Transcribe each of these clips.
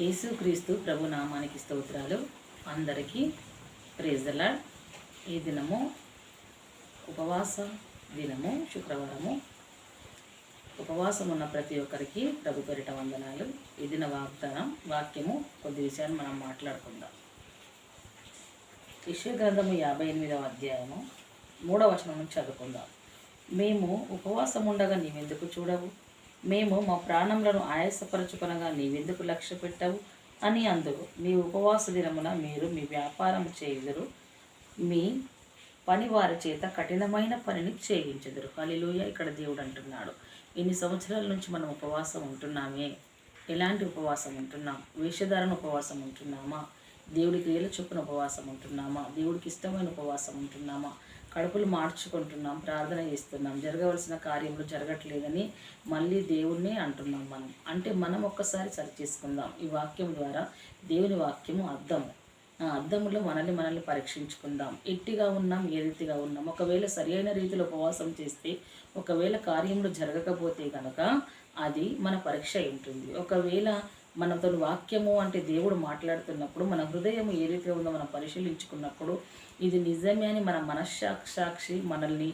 యేసుక్రీస్తు ప్రభు నామానికి స్తోత్రాలు. అందరికీ ప్రేజల ఈ దినము ఉపవాస దినము శుక్రవారము. ఉపవాసం ఉన్న ప్రతి ఒక్కరికి ప్రభు పేరిట వందనాలు. ఈ దిన వాగ్దానం వాక్యము కొద్ది విషయాన్ని మనం మాట్లాడుకుందాం. విశ్వగ్రంథము గ్రంథము యాభై ఎనిమిదవ అధ్యాయము మూడవ వచనం నుంచి చదువుకుందాం. మేము ఉపవాసం ఉండగా నీవెందుకు చూడవు? మేము మా ప్రాణములను ఆయాసపరచుకొనగా నీవెందుకు లక్ష్య పెట్టవు? అని అందురు మీ ఉపవాస దినమున మీరు మీ వ్యాపారం చేయుదురు. మీ పని వారి చేత కఠినమైన పనిని చేయించుదురు. హలిలోయ ఇక్కడ దేవుడు అంటున్నాడు. ఇన్ని సంవత్సరాల నుంచి మనం ఉపవాసం ఉంటున్నామే. ఎలాంటి ఉపవాసం ఉంటున్నాం? వేషధారణ ఉపవాసం ఉంటున్నామా? దేవుడి క్రియల చొప్పున ఉపవాసం ఉంటున్నామా? దేవుడికి ఇష్టమైన ఉపవాసం ఉంటున్నామా? కడుపులు మార్చుకుంటున్నాం ప్రార్థన చేస్తున్నాం. జరగవలసిన కార్యములు జరగట్లేదని మళ్ళీ దేవుణ్ణి అంటున్నాం మనం. అంటే మనం ఒక్కసారి సరి చేసుకుందాం. ఈ వాక్యం ద్వారా దేవుని వాక్యము అర్థము ఆ అర్థంలో మనల్ని మనల్ని పరీక్షించుకుందాం. ఎట్టిగా ఉన్నాం ఏ రీతిగా ఉన్నాం? ఒకవేళ సరియైన రీతిలో ఉపవాసం చేస్తే ఒకవేళ కార్యములు జరగకపోతే కనుక అది మన పరీక్ష ఉంటుంది. ఒకవేళ మనతో వాక్యము అంటే దేవుడు మాట్లాడుతున్నప్పుడు మన హృదయం ఏ రీతిగా ఉందో మనం పరిశీలించుకున్నప్పుడు ఇది నిజమే అని మన మనస్సాక్షి మనల్ని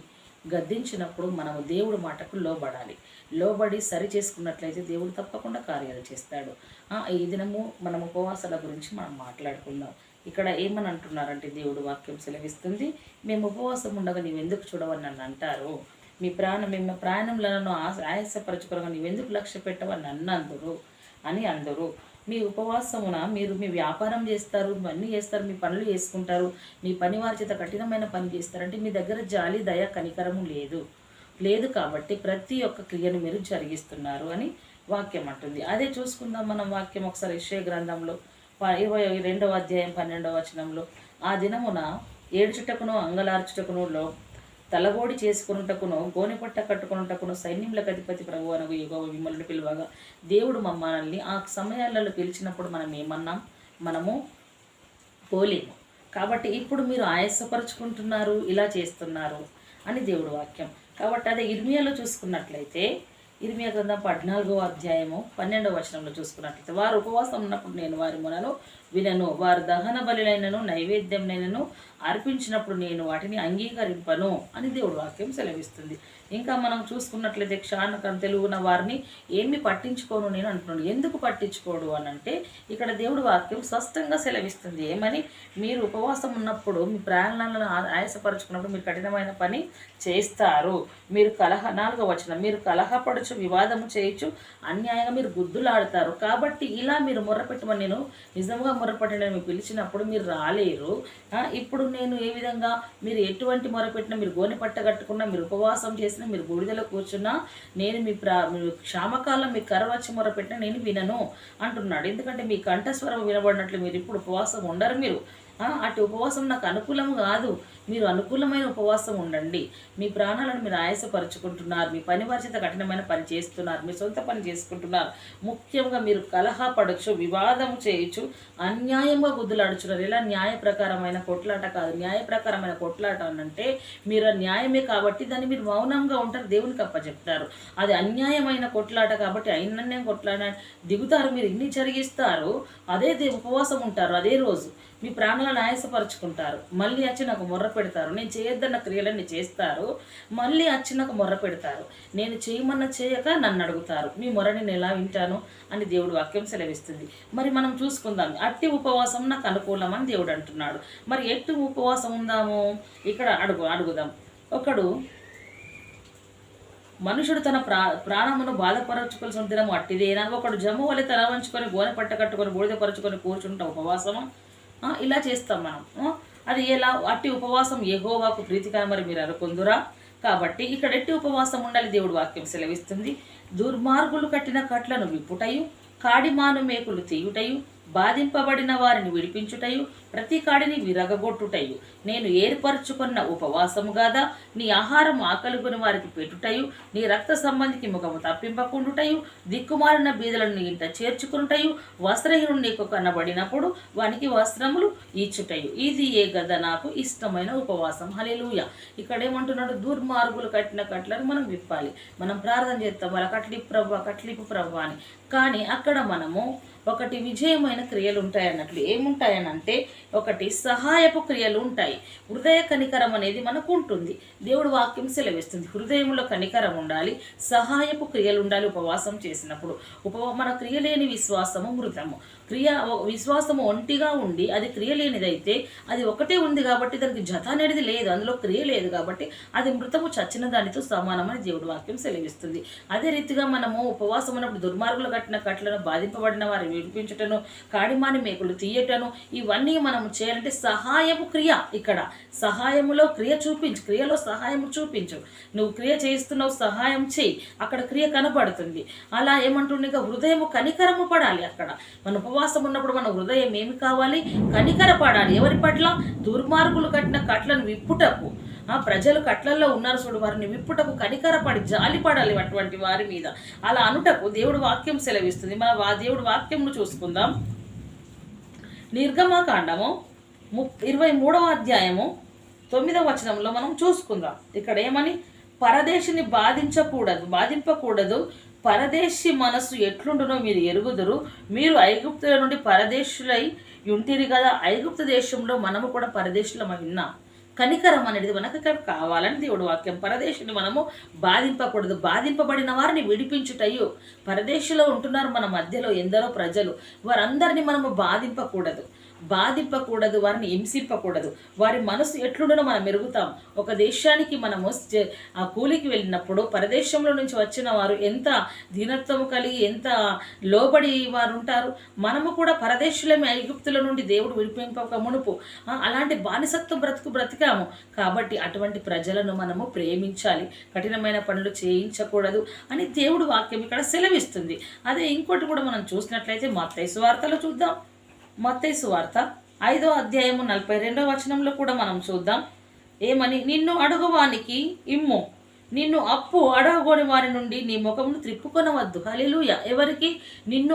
గద్దించినప్పుడు మనము దేవుడు మాటకు లోబడాలి. లోబడి సరి చేసుకున్నట్లయితే దేవుడు తప్పకుండా కార్యాలు చేస్తాడు. ఆ, ఈ దినము మనం ఉపవాసాల గురించి మనం మాట్లాడుకుందాం. ఇక్కడ ఏమని అంటున్నారంటే దేవుడు వాక్యం సెలవిస్తుంది మేము ఉపవాసం ఉండగా నీవు ఎందుకు చూడవని నన్ను అంటారు? మీ ప్రాణం మేము ప్రాణంలను ఆశ- ఆయాసపరచుకోగా నీవెందుకు లక్ష్య పెట్టవని నన్ను అందరు? అని అందరు. మీ ఉపవాసమున మీరు మీ వ్యాపారం చేస్తారు ఇవన్నీ చేస్తారు మీ పనులు చేసుకుంటారు మీ పని వారి చేత కఠినమైన పని చేస్తారంటే మీ దగ్గర జాలి దయ కనికరము లేదు. లేదు కాబట్టి ప్రతి ఒక్క క్రియను మీరు జరిగిస్తున్నారు అని వాక్యం అంటుంది. అదే చూసుకుందాం మనం వాక్యం ఒకసారి యెషయా గ్రంథంలో ఇరవై రెండవ అధ్యాయం పన్నెండవ వచనంలో. ఆ దినమున ఏడుచుటకును అంగలార్చుటకును లో తలబోడి చేసుకున్నటకును గోనెపట్ట కట్టుకున్నటకును సైన్యములకు అధిపతి ప్రభు అనగు యుగవ విమలను పిలువగా దేవుడు మమ్మల్ని ఆ సమయాలలో పిలిచినప్పుడు మనం ఏమన్నాం మనము పోలేము. కాబట్టి ఇప్పుడు మీరు ఆయాసపరుచుకుంటున్నారు ఇలా చేస్తున్నారు అని దేవుడు వాక్యం. కాబట్టి అదే ఇర్మియాలో చూసుకున్నట్లయితే ఇర్మియా గ్రంథం పద్నాలుగో అధ్యాయము పన్నెండవ వచనంలో చూసుకున్నట్లయితే వారు ఉపవాసం ఉన్నప్పుడు నేను వారి మొనలు వినను. వారు దహన బలిలైనను నైవేద్యంనైనను అర్పించినప్పుడు నేను వాటిని అంగీకరింపను అని దేవుడు వాక్యం సెలవిస్తుంది. ఇంకా మనం చూసుకున్నట్లయితే క్షాణకం తెలుగున వారిని ఏమి పట్టించుకోను నేను అంటున్నాను ఎందుకు పట్టించుకోడు అని అంటే ఇక్కడ దేవుడు వాక్యం స్పష్టంగా సెలవిస్తుంది. ఏమని? మీరు ఉపవాసం ఉన్నప్పుడు మీ ప్రాణాలను ఆయాసపరచుకున్నప్పుడు మీరు కఠినమైన పని చేస్తారు. మీరు కలహ నాలుగో వచనం మీరు కలహపడచ్చు వివాదము చేయొచ్చు అన్యాయంగా మీరు గుద్దులాడతారు. కాబట్టి ఇలా మీరు మొర్రపెట్టమని నేను నిజంగా మొర్రపెట్టడం మీకు పిలిచినప్పుడు మీరు రాలేరు. ఇప్పుడు నేను ఏ విధంగా మీరు ఎటువంటి మొరపెట్టినా మీరు గోనె పట్ట కట్టుకున్నా మీరు ఉపవాసం చేసిన మీరు బూడిదలో కూర్చున్నా నేను మీ ప్రా మీ క్షామకాలం మీ కరవచ్చి మొరపెట్టినా నేను వినను అంటున్నాడు. ఎందుకంటే మీ కంఠస్వరం వినబడినట్లు మీరు ఇప్పుడు ఉపవాసం ఉండరు మీరు. అటు ఉపవాసం నాకు అనుకూలం కాదు. మీరు అనుకూలమైన ఉపవాసం ఉండండి. మీ ప్రాణాలను మీరు ఆయాసపరుచుకుంటున్నారు. మీ పని వారిచేత కఠినమైన పని చేస్తున్నారు. మీ సొంత పని చేసుకుంటున్నారు. ముఖ్యంగా మీరు కలహపడచ్చు వివాదము చేయొచ్చు అన్యాయంగా గుద్దులాడుచున్నారు. ఇలా న్యాయ ప్రకారమైన కొట్లాట కాదు. న్యాయ ప్రకారమైన కొట్లాట అంటే మీరు న్యాయమే కాబట్టి దాన్ని మీరు మౌనంగా ఉంటారు. దేవునికి అప్పచెప్తారు. అది అన్యాయమైన కొట్లాట కాబట్టి అయినన్నే కొట్లాట దిగుతారు. మీరు ఇన్ని జరిగిస్తారు అదే ఉపవాసం ఉంటారు. అదే రోజు మీ ప్రాణాలను ఆయాసపరుచుకుంటారు. మళ్ళీ వచ్చి నాకు మొర్ర పెడతారు. నేను చేయొద్దన్న క్రియలన్నీ చేస్తారు. మళ్ళీ వచ్చి నాకు మొర్ర పెడతారు. నేను చేయమన్న చేయక నన్ను అడుగుతారు. మీ మొర్రని నేను ఎలా వింటాను? అని దేవుడు వాక్యం సెలవిస్తుంది. మరి మనం చూసుకుందాం. అట్టి ఉపవాసం నాకు అనుకూలం అని దేవుడు అంటున్నాడు. మరి ఎట్టి ఉపవాసం ఉందాము? ఇక్కడ అడుగు అడుగుదాం. ఒకడు మనుషుడు తన ప్రా ప్రాణమును బాధపరచుకోవాల్సిన దినము అట్టిదేనా? ఒకడు జమ్ము వలె తల వంచుకొని గోనె పట్ట కట్టుకొని బూడిద పరుచుకొని ఉపవాసమా? ఆ, ఇలా చేస్తాం మనం. అది ఎలా? అట్టి ఉపవాసం ఎహోవాకు ప్రీతికర మరి మీరు అనుకుందురా? కాబట్టి ఇక్కడ ఎట్టి ఉపవాసం ఉండాలి దేవుడు వాక్యం సెలవిస్తుంది. దుర్మార్గులు కట్టిన కట్లను విప్పుటయు కాడిమాను మేకులు తీయుటయు బాధింపబడిన వారిని విడిపించుటయు ప్రతి కాడిని విరగగొట్టుటయు నేను ఏర్పరచుకున్న ఉపవాసము గాదా నీ ఆహారం ఆకలిగొని వారికి పెట్టుటయు నీ రక్త సంబంధికి ముఖము తప్పింపకుండుటయు దిక్కుమారిన బీదలను నీ ఇంట చేర్చుకునుటయు వస్త్రహీనుడు నీకు కనబడినప్పుడు వానికి వస్త్రములు ఇచ్చుటయు ఇది ఏ గద? నాకు ఇష్టమైన ఉపవాసం. హలేలుయ ఇక్కడ ఏమంటున్నాడు దుర్మార్గులు కట్టిన కట్లను మనం విప్పాలి. మనం ప్రార్థన చేస్తాం. వాళ్ళ కట్లిపు ప్రభు కట్లిపు ప్రభు అని. కానీ అక్కడ మనము ఒకటి విజయమైన క్రియలు ఉంటాయన్నట్లు ఏముంటాయనంటే ఒకటి సహాయపు క్రియలు ఉంటాయి. హృదయ కనికరం అనేది మనకు ఉంటుంది. దేవుడు వాక్యం సెలవిస్తుంది. హృదయంలో కనికరం ఉండాలి సహాయపు క్రియలు ఉండాలి ఉపవాసం చేసినప్పుడు. ఉప మన క్రియ లేని విశ్వాసము మృతము. క్రియ విశ్వాసము ఒంటిగా ఉండి అది క్రియ లేనిదైతే అది ఒకటే ఉంది కాబట్టి దానికి జత అనేది లేదు. అందులో క్రియ లేదు కాబట్టి అది మృతము చచ్చిన దానితో సమానమని దేవుడు వాక్యం సెలవిస్తుంది. అదే రీతిగా మనము ఉపవాసం ఉన్నప్పుడు దుర్మార్గులు కట్టిన కట్లను బాధింపబడిన వారిని విడిపించటను కాడిమాని మేకులు తీయటను ఇవన్నీ మనము చేయాలంటే సహాయపు క్రియ ఇక్కడ. సహాయములో క్రియ చూపించు క్రియలో సహాయం చూపించు. నువ్వు క్రియ చేస్తున్నావు సహాయం చేయి. అక్కడ క్రియ కనబడుతుంది అలా ఏమంటుండే హృదయము కనికరము పడాలి అక్కడ. మన ఉపవాసం ఉన్నప్పుడు మన హృదయం ఏమి కావాలి? కనికర పడాలి. ఎవరి పట్ల? దుర్మార్గులు కట్టిన కట్లను విప్పుటకు. ఆ ప్రజలు కట్లల్లో ఉన్నారు చూడు వారిని విప్పుటకు కనికరపడి జాలిపడాలి అటువంటి వారి మీద. అలా అనుటకు దేవుడు వాక్యం సెలవిస్తుంది. మన ఆ దేవుడు వాక్యంను చూసుకుందాం. నిర్గమకాండము ము ఇరవై మూడవ అధ్యాయము తొమ్మిదవ వచనంలో మనం చూసుకుందాం. ఇక్కడ ఏమని? పరదేశిని బాధించకూడదు బాధింపకూడదు. పరదేశి మనస్సు ఎట్లుండునో మీరు ఎరుగుదురు. మీరు ఐగుప్తుల నుండి పరదేశులై ఉంటిరి కదా. ఐగుప్త దేశంలో మనము కూడా పరదేశులం విన్నాం కనికరం అనేది మనకు ఇక్కడ కావాలని దేవుడు వాక్యం. పరదేశుని మనము బాధింపకూడదు. బాధింపబడిన వారిని విడిపించుటయ్యు పరదేశంలో ఉంటున్నారు మన మధ్యలో ఎందరో ప్రజలు. వారందరినీ మనము బాధింపకూడదు. బాధింపకూడదు వారిని హింసింపకూడదు. వారి మనసు ఎట్లుండనో మనం మెరుగుతాం. ఒక దేశానికి మనము ఆ కూలికి వెళ్ళినప్పుడు పరదేశంలో నుంచి వచ్చిన వారు ఎంత దీనత్వము కలిగి ఎంత లోబడి వారు ఉంటారు మనము కూడా పరదేశులమే ఐగుప్తుల నుండి దేవుడు విడిపింపక మునుపు. అలాంటి బానిసత్వం బ్రతుకు బ్రతికాము. కాబట్టి అటువంటి ప్రజలను మనము ప్రేమించాలి. కఠినమైన పనులు చేయించకూడదు అని దేవుడు వాక్యం ఇక్కడ సెలవిస్తుంది. అదే ఇంకోటి కూడా మనం చూసినట్లయితే మత్తైసు వార్తలు చూద్దాం. మత్తైసు వార్త ఐదో అధ్యాయము నలభై రెండో వచనంలో కూడా మనం చూద్దాం. ఏమని? నిన్ను అడుగువానికి ఇమ్ము. నిన్ను అప్పు అడగని వారి నుండి నీ ముఖమును త్రిప్పుకొనవద్దు. హలిలుయ ఎవరికి? నిన్ను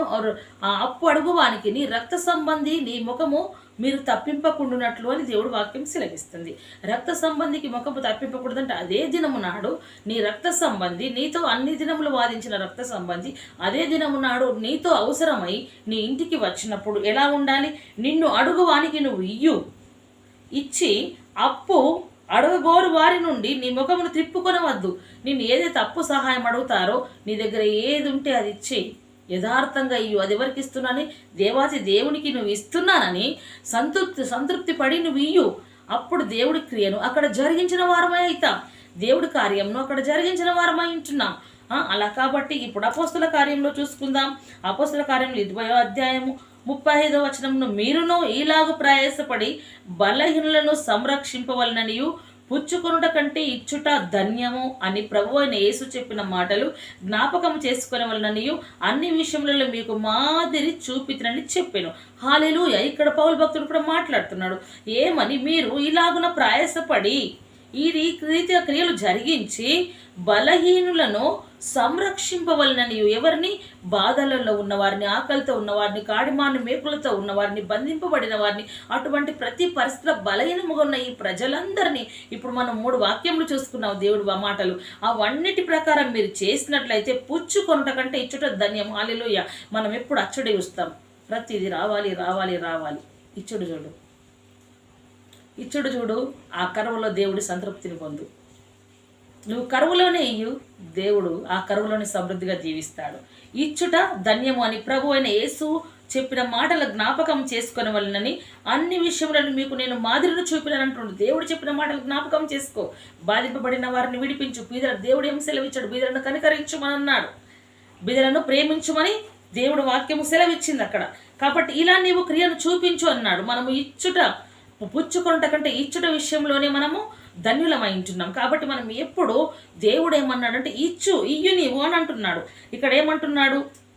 ఆ అప్పు అడుగువానికి నీ రక్త సంబంధి నీ ముఖము మీరు తప్పింపకుండునట్లు అని దేవుడు వాక్యం సెలవిస్తుంది. రక్త సంబంధికి ముఖము తప్పింపకూడదంటే. అదే దినము నాడు నీ రక్త సంబంధి నీతో అన్ని దినములు వాదించిన రక్త సంబంధి అదే దినము నాడు నీతో అవసరమై నీ ఇంటికి వచ్చినప్పుడు ఎలా ఉండాలి? నిన్ను అడుగువానికి నువ్వు ఇయ్యు. ఇచ్చి అప్పు అడవగోరు వారి నుండి నీ ముఖమును తిప్పుకొనవద్దు. నిన్ను ఏదైతే అప్పు సహాయం అడుగుతారో నీ దగ్గర ఏది ఉంటే అది ఇచ్చేయి. యథార్థంగా ఇయ్యు. అది ఎవరికి ఇస్తున్నానని దేవాది దేవునికి నువ్వు ఇస్తున్నానని సంతృప్తి సంతృప్తి పడి నువ్వు ఇయ్యు. అప్పుడు దేవుడి క్రియను అక్కడ జరిగించిన వారమై అవుతాం దేవుడి కార్యంను అక్కడ జరిగించిన వారమై ఉంటున్నాం. అలా కాబట్టి ఇప్పుడు అపోస్తుల కార్యంలో చూసుకుందాం. అపోస్తుల కార్యంలో ఇరవై అధ్యాయము ముప్పై ఐదో వచనంను మీరును ఈలాగు ప్రయాసపడి బలహీనులను సంరక్షింపవలననియు. పుచ్చుకొనుట కంటే ఇచ్చుట ధన్యము అని ప్రభు అయిన యేసు చెప్పిన మాటలు జ్ఞాపకం చేసుకునేవలననియు అన్ని విషయములలో మీకు మాదిరి చూపితనని చెప్పాను. హాలేలుయ. ఇక్కడ పౌల్ భక్తుడు కూడా మాట్లాడుతున్నాడు. ఏమని? మీరు ఇలాగున ప్రయాసపడి ఈ రీ- క్రియలు జరిగించి బలహీనులను సంరక్షింపవలనని ఎవరిని? బాధలలో ఉన్నవారిని ఆకలితో ఉన్నవారిని కాడిమాను మేకులతో ఉన్నవారిని బంధింపబడిన వారిని. అటువంటి ప్రతి పరిస్థితిలో బలహీనముగా ఉన్న ఈ ప్రజలందరినీ ఇప్పుడు మనం మూడు వాక్యములు చూసుకున్నాం దేవుడు మాటలు. అవన్నిటి ప్రకారం మీరు చేసినట్లయితే పుచ్చుకొనుట కంటే ఇచ్చుట ధన్యం. హాలిలోయ మనం ఎప్పుడు అచ్చుడే చూస్తాం ప్రతిది రావాలి రావాలి రావాలి. ఇచ్చుడు చూడు. ఇచ్చుడు చూడు ఆ కరువులో దేవుడి సంతృప్తిని పొందు. నువ్వు కరువులోనే ఇయ్యు దేవుడు ఆ కరువులోని సమృద్ధిగా జీవిస్తాడు. ఇచ్చుట ధన్యము అని ప్రభు అయిన యేసు చెప్పిన మాటల జ్ఞాపకం చేసుకుని వలనని అన్ని విషయములను మీకు నేను మాదిరిని చూపినానంటుండు దేవుడు చెప్పిన మాటలు జ్ఞాపకం చేసుకో. బాధింపబడిన వారిని విడిపించు. బీదల దేవుడు ఏం సెలవిచ్చాడు? బీదలను కనికరించమని అన్నాడు బిదలను ప్రేమించుమని దేవుడు వాక్యము సెలవిచ్చింది అక్కడ. కాబట్టి ఇలా నీవు క్రియను చూపించు అన్నాడు. మనము ఇచ్చుట పుచ్చుకొనుట కంటే ఇచ్చుట విషయంలోనే మనము ధన్యులమై ఉంటున్నాం. కాబట్టి మనం ఎప్పుడు దేవుడు ఏమన్నాడంటే ఇచ్చు ఇయ్యు నీవు అని అంటున్నాడు. ఇక్కడ ఏమంటున్నాడు?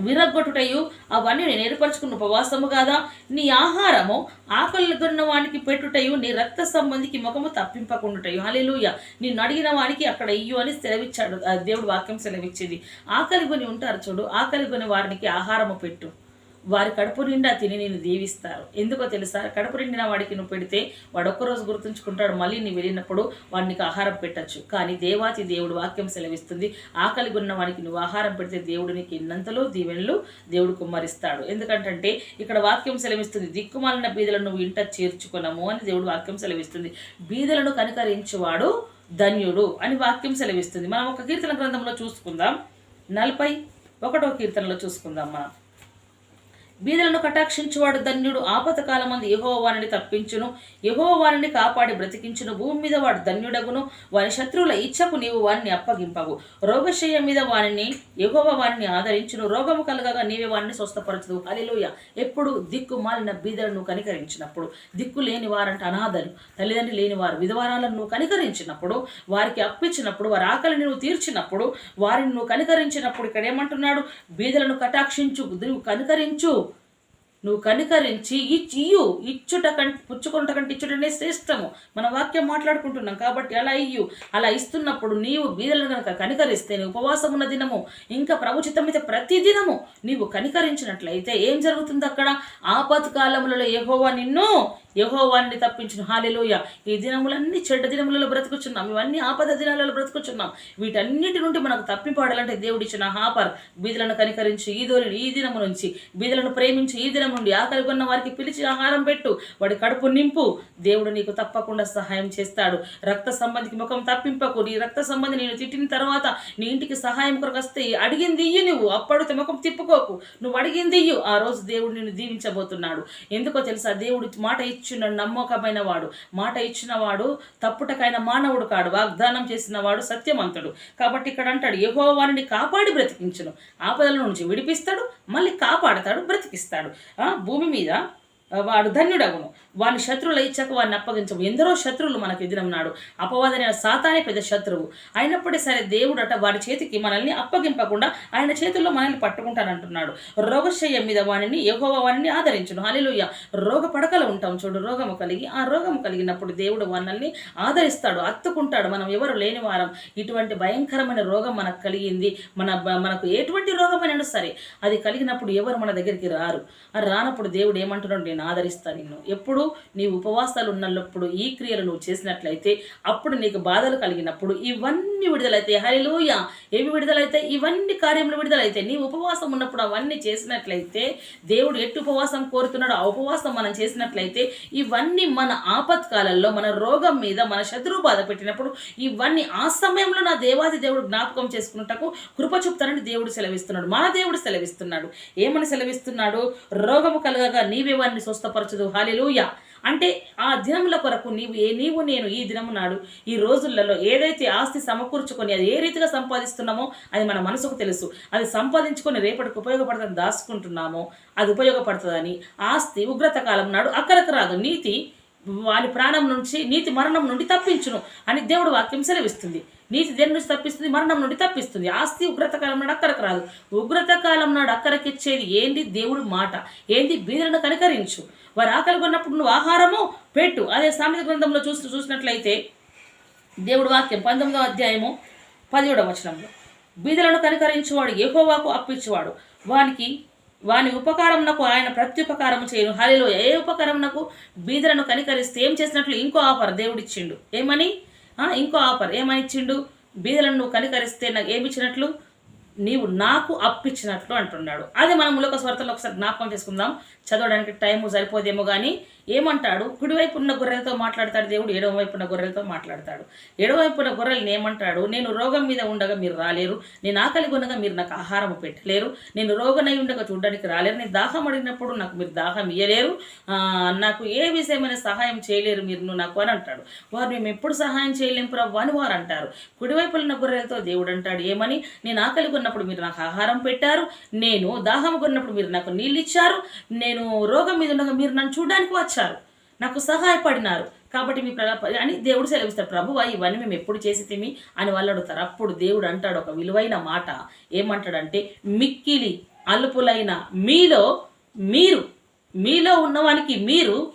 విరగొట్టుటయు అవన్నీ నేను ఏర్పరచుకున్న ఉపవాసము కాదా? నీ ఆహారము ఆకలిగొన్న వానికి పెట్టుటయు నీ రక్త సంబంధికి ముఖము తప్పింపకుండుటయు. హలేలుయ నిన్ను అడిగిన వానికి అక్కడ ఇయ్యు అని సెలవిచ్చాడు. ఆ దేవుడు వాక్యం సెలవిచ్చేది. ఆకలిగొని ఉంటారు చూడు ఆకలిగొని వారికి ఆహారము పెట్టు. వారి కడుపు నిండా తిని నేను దీవిస్తారు ఎందుకో తెలుసా? కడుపు నిండిన వాడికి నువ్వు పెడితే వాడు ఒక్కరోజు గుర్తుంచుకుంటాడు మళ్ళీ నీ వెళ్ళినప్పుడు వాడికి ఆహారం పెట్టచ్చు. కానీ దేవాతి దేవుడు వాక్యం సెలవిస్తుంది ఆకలి ఉన్న వాడికి నువ్వు ఆహారం పెడితే దేవుడు నీకు ఎన్నంతలో దీవెనలు దేవుడు కుమ్మరిస్తాడు. ఎందుకంటే ఇక్కడ వాక్యం సెలవిస్తుంది దిక్కుమాలిన బీదలను నువ్వు ఇంట చేర్చుకున్నాము అని దేవుడు వాక్యం సెలవిస్తుంది. బీదలను కనికరించేవాడు ధన్యుడు అని వాక్యం సెలవిస్తుంది. మనం ఒక కీర్తన గ్రంథంలో చూసుకుందాం. నలభై ఒకటో కీర్తనలో చూసుకుందాం మనం. బీదలను కటాక్షించువాడు ధన్యుడు. ఆపత కాలమంది వారిని తప్పించును. యహో వారిని కాపాడి బ్రతికించును. భూమి మీద వాడు ధన్యుడగును. వారి శత్రువుల ఇచ్చకు నీవు వారిని అప్పగింపవు. రోగశయ్య మీద వారిని యహోవ వారిని ఆదరించును. రోగము కలగగా నీవే వారిని స్వస్థపరచదు హలిలోయ ఎప్పుడు దిక్కు మాలిన బీదలను కనికరించినప్పుడు దిక్కు లేని వారంటే అనాథలు తల్లిదండ్రులు లేని వారు విధవారాలను నువ్వు కనికరించినప్పుడు వారికి అప్పించినప్పుడు వారి ఆకలిని నువ్వు తీర్చినప్పుడు వారిని నువ్వు కనికరించినప్పుడు ఇక్కడ ఏమంటున్నాడు? బీదలను కటాక్షించు నువ్వు కనికరించు. నువ్వు కనికరించి ఇచ్చి ఇయ్యు ఇచ్చుట కంటే పుచ్చుకుంట కంటే ఇచ్చుటనే శ్రేష్టము. మన వాక్యం మాట్లాడుకుంటున్నాం కాబట్టి అలా ఇయ్యు. అలా ఇస్తున్నప్పుడు నీవు బీదలను కనుక కనికరిస్తే నీ ఉపవాసం ఉన్న దినము ఇంకా ప్రభుచితం మీద ప్రతి దినము నీవు కనికరించినట్లయితే ఏం జరుగుతుంది అక్కడ ఆపత్ కాలములలో యెహోవా నిన్ను యహోవాన్ని తప్పించిన. హాలెలోయ. ఈ దినములన్నీ చెడ్డ దినములలో బ్రతుకుచున్నాం. ఇవన్నీ ఆపద దినాలలో బ్రతుకుచున్నాం. వీటన్నిటి నుండి మనకు తప్పిపాడాలంటే దేవుడిచ్చిన హాపర్ బీదులను కనికరించి ఈ దోని ఈ దినము నుంచి బీదులను ప్రేమించి ఈ దినం నుండి ఆకలి కొన్న వారికి పిలిచి ఆహారం పెట్టు. వాడి కడుపు నింపు. దేవుడు నీకు తప్పకుండా సహాయం చేస్తాడు. రక్త సంబంధికి ముఖం తప్పింపకు. నీ రక్త సంబంధి నేను తిట్టిన తర్వాత నీ ఇంటికి సహాయం కొరకు వస్తే అడిగింది ఇయ్యి నువ్వు. అప్పడితే ముఖం తిప్పుకోకు. నువ్వు అడిగింది ఇయ్యు. ఆ రోజు దేవుడు నిన్ను దీవించబోతున్నాడు. ఎందుకో తెలుసా? దేవుడు మాట ఇచ్చిన నమ్మకమైన వాడు మాట ఇచ్చినవాడు తప్పుటకైన మానవుడు కాడు వాగ్దానం చేసిన వాడు సత్యవంతుడు కాబట్టి ఇక్కడ అంటాడు ఏహో వారిని కాపాడి బ్రతికించును. ఆపదల నుంచి విడిపిస్తాడు మళ్ళీ కాపాడతాడు బ్రతికిస్తాడు. ఆ, భూమి మీద వాడు ధన్యుడగును. వాని శత్రువులు ఇచ్చాక వాడిని అప్పగించవు ఎందరో శత్రువులు మనకు ఎదురన్నాడు అపవాదనే సాతానే పెద్ద శత్రువు. అయినప్పటికీ సరే దేవుడట వారి చేతికి మనల్ని అప్పగింపకుండా ఆయన చేతుల్లో మనల్ని పట్టుకుంటానంటున్నాడు. రోగశయ్య మీద వాణిని ఎగోవ వాణిని ఆదరించును. హలిలుయ రోగ పడకలు ఉంటాం చూడు. రోగము కలిగి ఆ రోగము కలిగినప్పుడు దేవుడు మనల్ని ఆదరిస్తాడు అత్తుకుంటాడు. మనం ఎవరు లేని వారం. ఇటువంటి భయంకరమైన రోగం మనకు కలిగింది. మన మనకు ఎటువంటి రోగమైనా సరే అది కలిగినప్పుడు ఎవరు మన దగ్గరికి రారు. రానప్పుడు దేవుడు ఏమంటున్నాడు? నేను ఆదరిస్తాను నిన్ను. ఎప్పుడు నీ ఉపవాసాలు ఉన్నప్పుడు ఈ క్రియలు నువ్వు చేసినట్లయితే అప్పుడు నీకు బాధలు కలిగినప్పుడు ఇవన్నీ విడుదలైతాయి. హరిలోయ ఏవి విడుదలైతాయి? ఇవన్నీ కార్యములు విడుదలైతాయి. నీ ఉపవాసం ఉన్నప్పుడు అవన్నీ చేసినట్లయితే దేవుడు ఎట్టు ఉపవాసం కోరుతున్నాడో ఆ ఉపవాసం మనం చేసినట్లయితే ఇవన్నీ మన ఆపత్కాలంలో మన రోగం మీద మన శత్రువు బాధ పెట్టినప్పుడు ఇవన్నీ ఆ సమయంలో నా దేవాది దేవుడు జ్ఞాపకం చేసుకున్నటకు కృప చూపుతానని దేవుడు సెలవిస్తున్నాడు. మన దేవుడు సెలవిస్తున్నాడు. ఏమని సెలవిస్తున్నాడు? రోగము కలగగా నీవే వారిని స్వస్థపరచదు హాలిలూయ అంటే ఆ దినముల కొరకు నీవు ఏ నీవు నేను ఈ దినము నాడు ఈ రోజులలో ఏదైతే ఆస్తి సమకూర్చుకొని అది ఏ రీతిగా సంపాదిస్తున్నామో అది మన మనసుకు తెలుసు. అది సంపాదించుకొని రేపటికి ఉపయోగపడుతుంది దాచుకుంటున్నామో అది ఉపయోగపడుతుందని ఆస్తి ఉగ్రత కాలం నాడు అక్కడికి రాదు. నీతి వారి ప్రాణం నుంచి నీతి మరణం నుండి తప్పించును అని దేవుడు వాక్యం సెలవిస్తుంది. నీతి దేని నుంచి తప్పిస్తుంది మరణం నుండి తప్పిస్తుంది. ఆస్తి ఉగ్రత కాలం నాడు అక్కరకు రాదు. ఉగ్రత కాలం నాడు అక్కరకిచ్చేది ఏంటి దేవుడి మాట. ఏంటి బీదలను కనికరించు. వారు ఆకలి కొన్నప్పుడు నువ్వు ఆహారము పెట్టు. అదే సామెత గ్రంథంలో చూసి చూసినట్లయితే దేవుడు వాక్యం పంతొమ్మిదవ అధ్యాయము పదిహేడవ వచనంలో. బీదలను కనికరించేవాడు ఏహోవాకు అప్పించేవాడు వానికి వాని ఉపకారంనకు ఆయన ప్రత్యుపకారం చేయను. హలిలో ఏ ఉపకారంనకు బీదలను కనికరిస్తే ఏం చేసినట్లు? ఇంకో ఆఫర్ దేవుడిచ్చిండు. ఏమని? ఇంకో ఆఫర్ ఏమని ఇచ్చిండు? బీదలను నువ్వు కనికరిస్తే నాకు ఏమి ఇచ్చినట్లు నీవు నాకు అప్పిచ్చినట్లు అంటున్నాడు. అది మనం ములక స్వార్థలో ఒకసారి జ్ఞాపకం చేసుకుందాం. చదవడానికి టైం సరిపోదేమో కానీ ఏమంటాడు? కుడివైపు ఉన్న గొర్రెలతో మాట్లాడతాడు దేవుడు ఏడవ ఉన్న గొర్రెలతో మాట్లాడతాడు. ఎడమవైపున ఉన్న గొర్రెలను ఏమంటాడు? నేను రోగం మీద ఉండగా మీరు రాలేరు. నేను ఆకలి కొనగా మీరు నాకు ఆహారం పెట్టలేరు. నేను రోగనై ఉండగా చూడడానికి రాలేరు. నేను దాహం అడిగినప్పుడు నాకు మీరు దాహం ఇయ్యలేరు. నాకు ఏ విషయమైన సహాయం చేయలేరు మీరు నువ్వు నాకు అని అంటాడు. వారు మేము ఎప్పుడు సహాయం చేయలేం ప్రభు అని వారు అంటారు. కుడివైపున ఉన్న గొర్రెలతో దేవుడు అంటాడు ఏమని? నేను ఆకలి కొన్నప్పుడు మీరు నాకు ఆహారం పెట్టారు. నేను దాహం కొన్నప్పుడు మీరు నాకు నీళ్ళు ఇచ్చారు. నేను రోగం మీద ఉండగా మీరు నన్ను చూడడానికి వచ్చారు. నాకు సహాయపడినారు. కాబట్టి మీ ప్ర అని దేవుడు సెలవిస్తాడు. ప్రభువా ఇవన్నీ మేము ఎప్పుడు చేసి తిమి అని వాళ్ళు అడుగుతారు. అప్పుడు దేవుడు అంటాడు ఒక విలువైన మాట. ఏమంటాడంటే మిక్కిలి అల్పులైన మీలో మీరు మీలో ఉన్నవానికి మీరు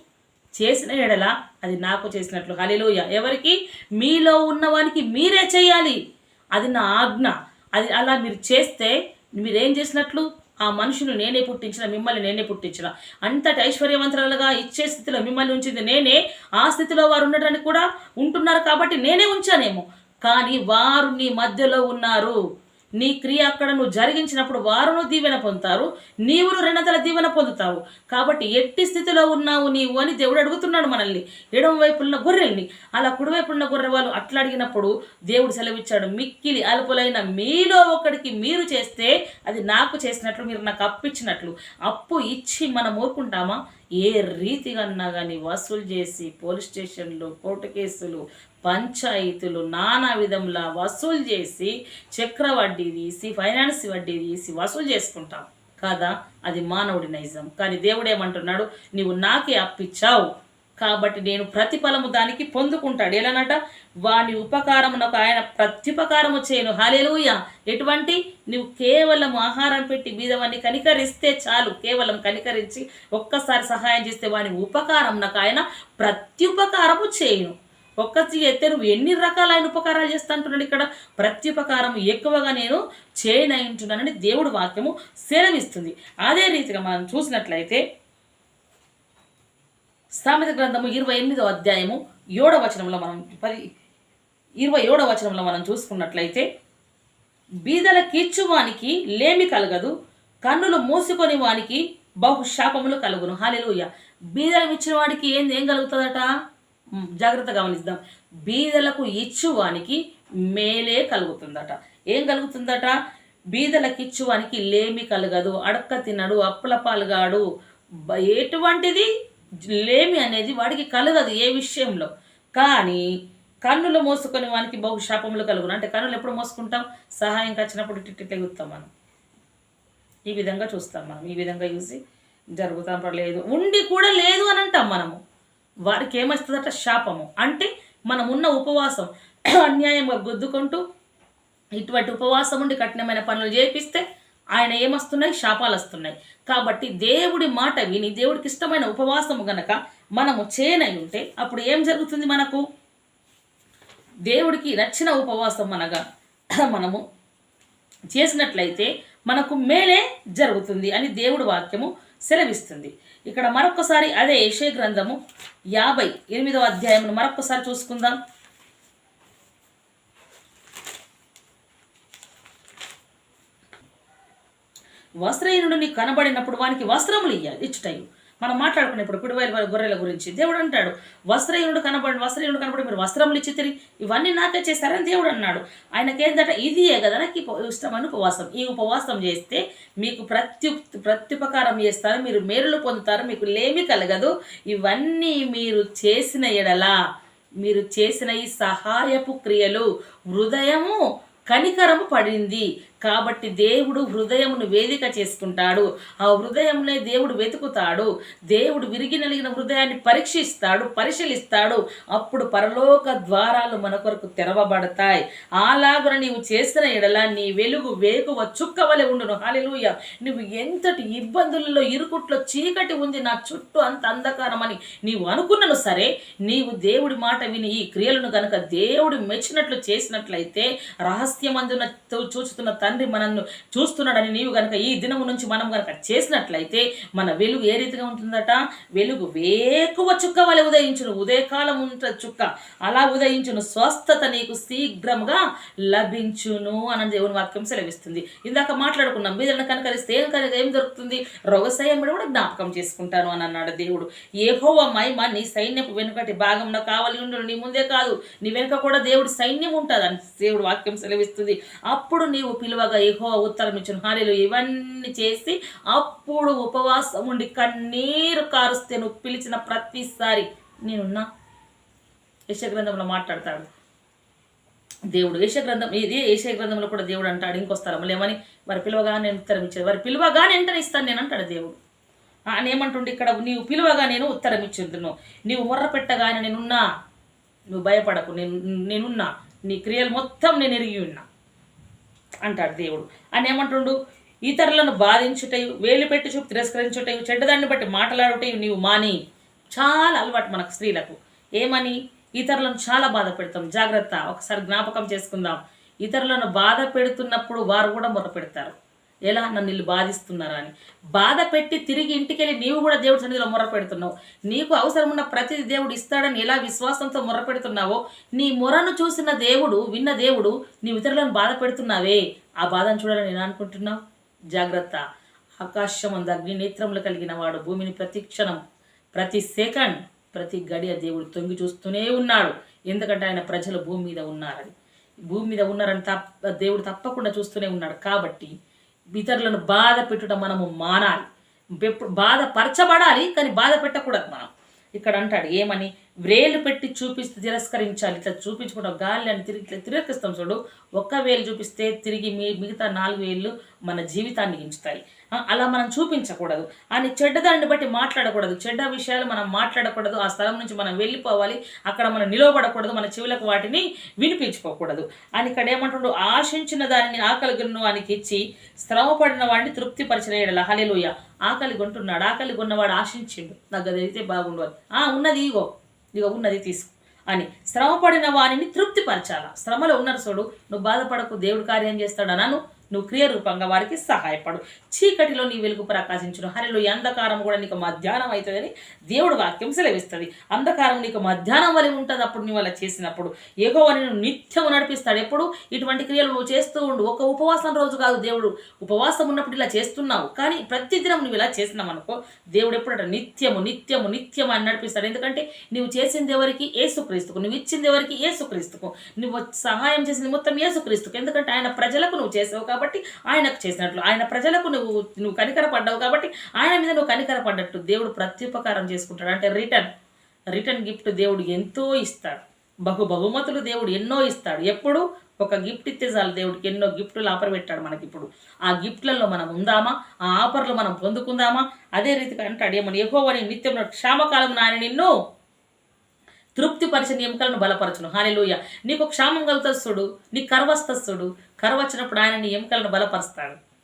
చేసిన ఎడల అది నాకు చేసినట్లు. హలిలోయ ఎవరికి? మీలో ఉన్నవానికి మీరే చేయాలి. అది నా ఆజ్ఞ. అది అలా మీరు చేస్తే మీరేం చేసినట్లు? ఆ మనుషులు నేనే పుట్టించిన మిమ్మల్ని నేనే పుట్టించిన. అంతటి ఐశ్వర్యవంతులుగా ఇచ్చే స్థితిలో మిమ్మల్ని ఉంచింది నేనే. ఆ స్థితిలో వారు ఉండడానికి కూడా ఉంటున్నారు కాబట్టి నేనే ఉంచానేమో. కానీ వారు నీ మధ్యలో ఉన్నారు. నీ క్రియ అక్కడ నువ్వు జరిగించినప్పుడు వారును దీవెన పొందుతారు నీవును రెండంతల దీవెన పొందుతావు. కాబట్టి ఎట్టి స్థితిలో ఉన్నావు నీవు అని దేవుడు అడుగుతున్నాడు మనల్ని. ఎడమ వైపు ఉన్న గొర్రెల్ని. అలా కుడివైపు ఉన్న గొర్రె వాళ్ళు అట్లా అడిగినప్పుడు దేవుడు సెలవిచ్చాడు మిక్కిలి అల్పులైన మీలో ఒకడికి మీరు చేస్తే అది నాకు చేసినట్లు మీరు నాకు అప్పిచ్చినట్లు. అప్పు ఇచ్చి మనం ఊరుకుంటామా? ఏ రీతిగా అన్నా కానీ వసూలు చేసి పోలీస్ స్టేషన్లు కోర్టు కేసులు పంచాయతీలు నానా విధములా వసూలు చేసి చక్ర వడ్డీ తీసి ఫైనాన్స్ వడ్డీ తీసి వసూలు చేసుకుంటాం. కాదా? అది మానవుడి నైజం. కానీ దేవుడు ఏమంటున్నాడు? నీవు నాకే అప్పిచ్చావు. కాబట్టి నేను ప్రతిఫలము దానికి పొందుకుంటాడు. ఎలానట? వాని ఉపకారమునకు ఆయన ప్రత్యుపకారము చేయను. హాలేలుయ ఎటువంటి? నువ్వు కేవలం ఆహారం పెట్టి బీదవాన్ని కనికరిస్తే చాలు. కేవలం కనికరించి ఒక్కసారి సహాయం చేస్తే వాని ఉపకారమునకు ఆయన ప్రత్యుపకారము చేయను. ఒక్క అయితే నువ్వు ఎన్ని రకాలైన ఉపకారాలు చేస్తా అంటున్నాడు ఇక్కడ? ప్రత్యుపకారం ఎక్కువగా నేను చేయనయింటున్నానని దేవుడు వాక్యము సేలమిస్తుంది అదే రీతిగా మనం చూసినట్లయితే సామెత గ్రంథము ఇరవై ఎనిమిదో అధ్యాయము ఏడవ వచనంలో మనం పది ఇరవై ఏడవ వచనంలో మనం చూసుకున్నట్లయితే బీదల కీర్చువానికి లేమి కలగదు కన్నులు మూసుకొని వానికి బహుశాపములు కలుగును. హాలెలూయ బీదలకు ఇచ్చిన వాడికి ఏం ఏం కలుగుతుందట? జాగ్రత్త జాగ్రత్తగా గమనిద్దాం. బీదలకు ఇచ్చువానికి మేలే కలుగుతుందట. ఏం కలుగుతుందట? బీదలకు ఇచ్చువానికి లేమి కలగదు. అడక్క తినడు అప్పుల పాలుగాడు. ఎటువంటిది? లేమి అనేది వాడికి కలగదు ఏ విషయంలో. కానీ కన్నులు మోసుకొని వానికి బహుశాపములు కలుగును. అంటే కన్నులు ఎప్పుడు మోసుకుంటాం? సహాయం వచ్చినప్పుడు ఇట్టి తెగుతాం మనం. ఈ విధంగా చూస్తాం మనం. ఈ విధంగా చూసి జరుగుతాం. లేదు ఉండి కూడా లేదు అని అంటాం మనము. వారికి ఏమొస్తుందట శాపము. అంటే మనం ఉన్న ఉపవాసం అన్యాయంగా గుద్దుకుంటూ ఇటువంటి ఉపవాసం ఉండి కఠినమైన పనులు చేపిస్తే ఆయన ఏమొస్తున్నాయి? శాపాలు వస్తున్నాయి కాబట్టి దేవుడి మాట విని దేవుడికి ఇష్టమైన ఉపవాసము గనక మనము చేయనై ఉంటే అప్పుడు ఏం జరుగుతుంది మనకు? దేవుడికి నచ్చిన ఉపవాసం అనగా మనము చేసినట్లయితే మనకు మేలే జరుగుతుంది అని దేవుడి వాక్యము సెలవిస్తుంది. ఇక్కడ మరొకసారి అదే యెషయా గ్రంథము యాభై ఎనిమిదవ అధ్యాయమును మరొకసారి చూసుకుందాం. వస్త్రహీనుడిని కనబడినప్పుడు వానికి వస్త్రములు ఇయ్యాలి. ఇచ్చుటయు మనం మాట్లాడుకునేప్పుడు కుడివైల గొర్రెల గురించి. దేవుడు అంటాడు వస్త్రహీనుడు కనబడి వస్త్రహీనుడు కనబడి మీరు వస్త్రములు ఇచ్చి తిరిగి ఇవన్నీ నాకే చేశారని దేవుడు అన్నాడు. ఆయనకేందట ఇదియే కదా నాకు ఈ ఇష్టమైన ఉపవాసం. ఈ ఉపవాసం చేస్తే మీకు ప్రత్యు ప్రత్యుపకారం చేస్తారు మీరు మేలులు పొందుతారు మీకు లేమి కలగదు. ఇవన్నీ మీరు చేసిన ఎడలా మీరు చేసిన ఈ సహాయపు క్రియలు హృదయము కనికరము పడింది. కాబట్టి దేవుడు హృదయమును వేదిక చేసుకుంటాడు. ఆ హృదయంలో దేవుడు వెతుకుతాడు. దేవుడు విరిగి నలిగిన హృదయాన్ని పరీక్షిస్తాడు పరిశీలిస్తాడు. అప్పుడు పరలోక ద్వారాలు మన కొరకు తెరవబడతాయి. అలాగున నీవు చేసిన ఎడల నీ వెలుగు వేకువ చుక్కవలె ఉండును. హాలెలూయ నువ్వు ఎంతటి ఇబ్బందులలో ఇరుకుట్లో చీకటి ఉంది నా చుట్టూ అంత అంధకారమని నీవు అనుకున్నను సరే నీవు దేవుడి మాట విని ఈ క్రియలను గనక దేవుడు మెచ్చినట్లు చేసినట్లయితే రహస్యమందున చూచుతున్న చూస్తున్న తండ్రి మనల్ని చూస్తున్నాడని నీవు గనక ఈ దినము నుంచి మనం గనక చేసినట్లయితే మన వెలుగు ఏ రీతిగా ఉంటుందట? వెలుగు వేకువ చుక్క వలె ఉదయించును. ఉదయకాలం ఉంటుంది చుక్క. అలా ఉదయించును. స్వస్థత నీకు శీఘ్రముగా లభించును అని దేవుని వాక్యం సెలవిస్తుంది. ఇందాక మాట్లాడుకున్నాం. బీదలను కనకరిస్తే ఏం కనుక ఏం దొరుకుతుంది? రోగశయం కూడా జ్ఞాపకం చేసుకుంటాను అని అన్నాడు దేవుడు. ఏహోవ మహిమ నీ సైన్యపు వెనుకటి భాగంలో కావాలి ఉండు నీ ముందే కాదు. నీ వెనుక కూడా దేవుడి సైన్యం ఉంటుంది అని దేవుడు వాక్యం సెలవిస్తుంది. అప్పుడు నీవు పిలువ యహోవాగా యహో ఉత్తరం ఇచ్చిన హాలీలు ఇవన్నీ చేసి అప్పుడు ఉపవాసం ఉండి కన్నీరు కారుస్తే నువ్వు పిలిచిన ప్రతిసారి నేనున్నా. యశగ్రంథంలో మాట్లాడతాడు. దేవుడు యశగ్రంథం ఇది యశగ్రంథంలో గ్రంథంలో కూడా దేవుడు అంటాడు. ఇంకొస్తారు మళ్ళీ ఏమని వారి పిలువగా నేను ఉత్తరం వారి పిలువగా వెంటనే ఇస్తాను నేను అంటాడు దేవుడు. ఆయన ఏమంటుండే ఇక్కడ నీవు పిలువగా నేను ఉత్తరం ఇచ్చేద్దును నీవు మొర్ర పెట్టగానే నేనున్నా. నువ్వు భయపడకు. నేను నేనున్నా. నీ క్రియలు మొత్తం నేను ఎరిగి ఉన్నా. అంటాడు దేవుడు. అని ఏమంటుండు? ఇతరులను బాధించుటయు వేలు పెట్టి చూపు తిరస్కరించుటయు చెడ్డదాన్ని బట్టి మాట్లాడుటయు నీవు మాని. చాలా అలవాటు మనకు స్త్రీలకు. ఏమని? ఇతరులను చాలా బాధ పెడతాం. జాగ్రత్త ఒకసారి జ్ఞాపకం చేసుకుందాం. ఇతరులను బాధ పెడుతున్నప్పుడు వారు కూడా మొర పెడతారు ఎలా నన్ను వీళ్ళు బాధిస్తున్నారా అని. బాధ పెట్టి తిరిగి ఇంటికి వెళ్ళి నీవు కూడా దేవుడి సన్నిధిలో మొర్ర పెడుతున్నావు. నీకు అవసరం ఉన్న ప్రతిది దేవుడు ఇస్తాడని ఎలా విశ్వాసంతో మొర్ర పెడుతున్నావో నీ మొరను చూసిన దేవుడు విన్న దేవుడు నీ ఇతరులను బాధ పెడుతున్నావే. ఆ బాధను చూడాలని నేను అనుకుంటున్నావు జాగ్రత్త. ఆకాశం అంద అగ్ని నేత్రములు కలిగిన వాడు భూమిని ప్రతి క్షణం ప్రతి సెకండ్ ప్రతి గడియ దేవుడు తొంగి చూస్తూనే ఉన్నాడు. ఎందుకంటే ఆయన ప్రజలు భూమి మీద ఉన్నారని. భూమి మీద ఉన్నారని తప్ప దేవుడు తప్పకుండా చూస్తూనే ఉన్నాడు. కాబట్టి ఇతరులను బాధ పెట్టుట మనము మానాలి. ఎప్పుడు బాధ పరచబడాలి కానీ బాధ పెట్టకూడదు మనం. ఇక్కడ అంటాడు ఏమని? వ్రేలు పెట్టి చూపిస్తే తిరస్కరించాలి. ఇట్లా చూపించుకుంటాం గాలి అని తిరిగి ఇట్లా తిరస్కరిస్తాం చూడు. ఒక్క వేలు చూపిస్తే తిరిగి మీ మిగతా నాలుగు వేళ్ళు మన జీవితాన్ని గించుతాయి అలా మనం చూపించకూడదు. అని చెడ్డదాన్ని బట్టి మాట్లాడకూడదు. చెడ్డ విషయాలు మనం మాట్లాడకూడదు. ఆ స్థలం నుంచి మనం వెళ్ళిపోవాలి. అక్కడ మనం నిలవబడకూడదు. మన చెవులకు వాటిని వినిపించుకోకూడదు. అని ఇక్కడ ఏమంటుండు? ఆశించిన దానిని ఆకలి గున్ను వానికి ఇచ్చి శ్రమపడిన వాడిని తృప్తిపరచలేడల హలెలుయ ఆకలి కొంటున్నాడు ఆకలి కొన్నవాడు ఆశించిండు. నాకు అది అయితే బాగుండు ఆ ఉన్నది ఇగో. ఇగో ఉన్నది తీసుకో అని. శ్రమపడిన వారిని తృప్తిపరచాల? శ్రమలో ఉన్నారు చూడు నువ్వు బాధపడకు దేవుడు కార్యం చేస్తాడు అన్నాను నువ్వు క్రియ రూపంగా వారికి సహాయపడు. చీకటిలో నీ వెలుగు ప్రకాశించును. హరిలో అంధకారం కూడా నీకు మధ్యాహ్నం అవుతుందని దేవుడు వాక్యం సెలవిస్తుంది. అంధకారం నీకు మధ్యాహ్నం వలె ఉంటుంది అప్పుడు నువ్వు అలా చేసినప్పుడు. ఏగో అని నువ్వు నిత్యము నడిపిస్తాడు. ఎప్పుడు? ఇటువంటి క్రియలు నువ్వు చేస్తూ ఉండు. ఒక ఉపవాసం రోజు కాదు దేవుడు. ఉపవాసం ఉన్నప్పుడు ఇలా చేస్తున్నావు. కానీ ప్రతిదినం నువ్వు ఇలా చేసినావు అనుకో దేవుడు ఎప్పుడట నిత్యము నిత్యము నిత్యము అని నడిపిస్తాడు. ఎందుకంటే నువ్వు చేసింది ఎవరికి? ఏసుక్రీస్తుకు నువ్వు ఇచ్చింది ఎవరికి? ఏసుక్రీస్తుకు నువ్వు సహాయం చేసింది మొత్తం ఏసుక్రీస్తుకు ఎందుకంటే ఆయన ప్రజలకు నువ్వు చేసావు కాబట్టి ఆయనకు చేసినట్లు. ఆయన ప్రజలకు నువ్వు నువ్వు కనికర పడ్డావు కాబట్టి ఆయన మీద నువ్వు కనికర పడ్డట్టు దేవుడు ప్రత్యుపకారం చేసుకుంటాడు. అంటే రిటర్న్. రిటర్న్ గిఫ్ట్ దేవుడు ఎంతో ఇస్తాడు. బహు బహుమతులు దేవుడు ఎన్నో ఇస్తాడు. ఎప్పుడు? ఒక గిఫ్ట్ ఇస్తే చాలు దేవుడికి ఎన్నో గిఫ్టులు ఆఫర్ పెట్టాడు మనకి ఇప్పుడు ఆ గిఫ్ట్లలో మనం ఉందామా? ఆ ఆఫర్లు మనం పొందుకుందామా? అదే రీతిగా అంటాడు. ఏమని ఎక్కువ నిత్యం క్షామకాలం నాయన నిన్ను తృప్తిపరిచిన ఎముకలను బలపరచును. హాలిలోయ. నీకు క్షామం కలుగుతుంది చూడు. నీకు కరువు చూడు. వచ్చినప్పుడు ఆయన నీ ఎముకలను బలపరుస్తాడు.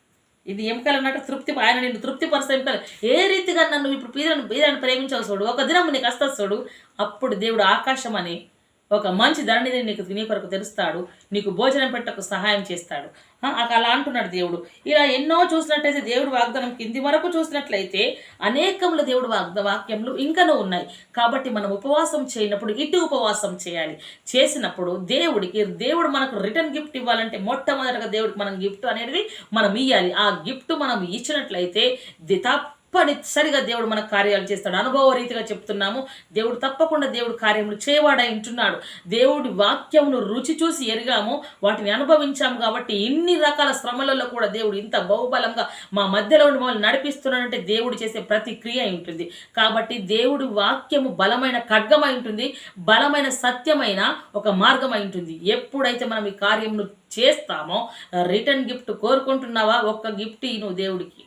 ఇది ఎముకలు అన్నట్టు తృప్తి ఆయన నిన్ను తృప్తిపరుస్తా ఎముకలు ఏ రీతిగా నన్ను ఇప్పుడు పీదను పీదను ప్రేమించవచ్చు చూడు. ఒక దినం నీకు వస్తా చూడు. అప్పుడు దేవుడు ఆకాశం అని ఒక మంచి ధరణిని నీకు నీ కొరకు తెరుస్తాడు. నీకు భోజనం పెట్టకు సహాయం చేస్తాడు. అక్కడ అలా అంటున్నాడు దేవుడు. ఇలా ఎన్నో చూసినట్లయితే దేవుడు వాగ్దానం కింది వరకు చూసినట్లయితే అనేకములు దేవుడు వాగ్ద వాక్యములు ఇంకనూ ఉన్నాయి. కాబట్టి మనం ఉపవాసం చేయనప్పుడు ఇటు ఉపవాసం చేయాలి. చేసినప్పుడు దేవుడికి దేవుడు మనకు రిటర్న్ గిఫ్ట్ ఇవ్వాలంటే మొట్టమొదటగా దేవుడికి మనం గిఫ్ట్ అనేది మనం ఇవ్వాలి ఆ గిఫ్ట్ మనం ఇచ్చినట్లయితే దితా తప్పనిసరిగా దేవుడు మనకు కార్యాలు చేస్తాడు. అనుభవ రీతిగా చెప్తున్నాము దేవుడు తప్పకుండా దేవుడు కార్యములు చేయవాడా ఉంటున్నాడు దేవుడి వాక్యమును రుచి చూసి ఎరిగాము వాటిని అనుభవించాము కాబట్టి ఇన్ని రకాల శ్రమలలో కూడా దేవుడు ఇంత బహుబలంగా మా మధ్యలో ఉండి మమ్మల్ని నడిపిస్తున్నాడంటే దేవుడు చేసే ప్రతి క్రియ ఉంటుంది. కాబట్టి దేవుడి వాక్యము బలమైన ఖడ్గమై ఉంటుంది బలమైన సత్యమైన ఒక మార్గమై ఉంటుంది. ఎప్పుడైతే మనం ఈ కార్యమును చేస్తామో రిటర్న్ గిఫ్ట్ కోరుకుంటున్నావా? ఒక్క గిఫ్ట్ ఈ నువ్వు దేవుడికి.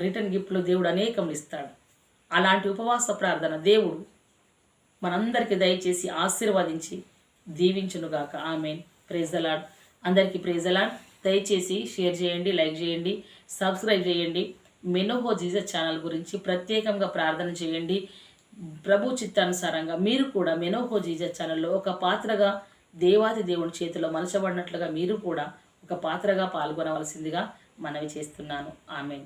రిటర్న్ గిఫ్ట్లు దేవుడు అనేకం ఇస్తాడు. అలాంటి ఉపవాస ప్రార్థన దేవుడు మనందరికీ దయచేసి ఆశీర్వదించి దీవించునుగాక. ఆమె ప్రేజలాడ్ అందరికీ ప్రేజలాడ్ దయచేసి షేర్ చేయండి లైక్ చేయండి సబ్స్క్రైబ్ చేయండి. మెనోహో జీజస్ ఛానల్ గురించి ప్రత్యేకంగా ప్రార్థన చేయండి. ప్రభు చిత్తానుసారంగా మీరు కూడా మెనోహో జీజస్ ఛానల్లో ఒక పాత్రగా దేవాది దేవుని చేతిలో మలచబడినట్లుగా మీరు కూడా ఒక పాత్రగా పాల్గొనవలసిందిగా మనవి చేస్తున్నాను. ఆమె